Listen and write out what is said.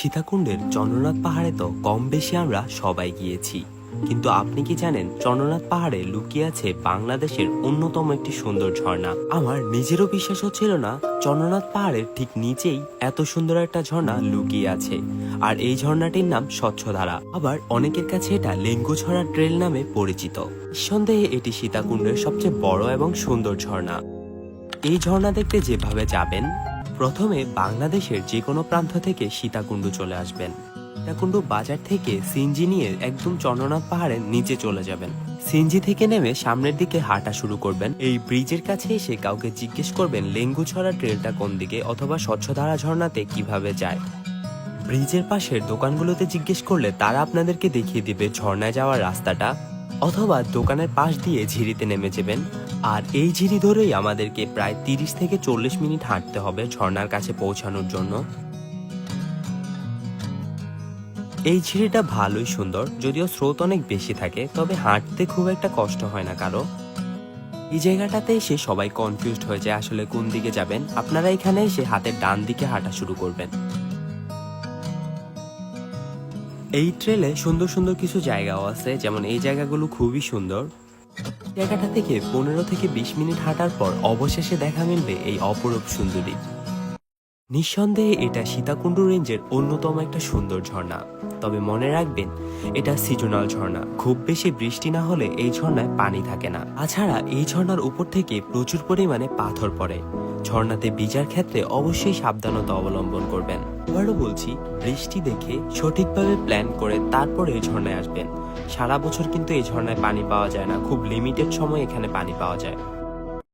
সীতাকুণ্ডের চন্দ্রনাথ পাহাড়ে তো কম বেশি আমরা সবাই গিয়েছি। কিন্তু আপনি কি জানেন, চন্দ্রনাথ পাহাড়ে লুকিয়ে আছে বাংলাদেশের অন্যতম একটি সুন্দর ঝর্ণা। আমার নিজেরও বিশ্বাস হচ্ছিল না চন্দ্রনাথ পাহাড়ের ঠিক নিচেই এত সুন্দর একটা ঝর্ণা লুকিয়ে আছে। আর এই ঝর্ণাটির নাম স্বচ্ছধারা। আবার অনেকের কাছে এটা লেঙ্গুছড়া ট্রেল নামে পরিচিত। নিঃসন্দেহে এটি সীতাকুণ্ডের সবচেয়ে বড় এবং সুন্দর ঝর্ণা। এই ঝর্ণা দেখতে যেভাবে যাবেন প্রথমে বাংলাদেশের যে কোনো প্রান্ত থেকে সীতাকুণ্ড চলে আসবেন। সীতাকুণ্ড বাজার থেকে সিনজি নিয়ে একদম চন্দ্রনাথ পাহাড়ের নিচে চলে যাবেন। সিনজি থেকে নেমে সামনের দিকে হাঁটা শুরু করবেন। এই ব্রিজের কাছে এসে কাউকে জিজ্ঞেস করবেন লেঙ্গুছড়া ট্রেলটা কোন দিকে অথবা স্বচ্ছধারা ঝর্ণাতে কীভাবে যায়? ব্রিজের পাশের দোকানগুলোতে জিজ্ঞেস করলে তারা আপনাদেরকে দেখিয়ে দিবে ঝর্ণায় যাওয়ার রাস্তাটা। অথবা দোকানের পাশ দিয়ে ঝিরিতে নেমে যাবেন। আর এই ঝিরি ধরেই আমাদেরকে প্রায় তিরিশ থেকে চল্লিশ মিনিট হাঁটতে হবে ঝর্ণার কাছে পৌঁছানোর জন্য। এই ঝিরিটা ভালোই সুন্দর, যদিও স্রোত অনেক বেশি থাকে, তবে হাঁটতে খুব একটা কষ্ট হয় না কারও। এই জায়গাটাতে এসে সবাই কনফিউজড হয়ে যায় আসলে কোন দিকে যাবেন। আপনারা এখানে এসে হাতের ডান দিকে হাঁটা শুরু করবেন। এই ট্রেলে সুন্দর সুন্দর কিছু জায়গাও আছে, যেমন এই জায়গাগুলো খুবই সুন্দর। জায়গাটা থেকে পনেরো থেকে বিশ মিনিট হাঁটার পর অবশেষে দেখা মিলবে এই অপরূপ সুন্দরী। নিঃসন্দেহে এটা সীতাকুণ্ড রেঞ্জের অন্যতম একটা সুন্দর ঝর্ণা। তবে মনে রাখবেন, এটা সিজনাল ঝর্ণা। খুব বেশি বৃষ্টি না হলে এই ঝর্ণায় পানি থাকে না। তাছাড়া এই ঝর্ণার উপর থেকে প্রচুর পরিমাণে পাথর পড়ে। ঝর্ণাতে বিজার ক্ষেত্রে অবশ্যই সাবধানতা অবলম্বন করবেন। আবারও বলছি, বৃষ্টি দেখে সঠিকভাবে প্ল্যান করে তারপর এই ঝর্ণায় আসবেন। সারা বছর কিন্তু এই ঝর্ণায় পানি পাওয়া যায় না, খুব লিমিটেড সময় এখানে পানি পাওয়া যায়।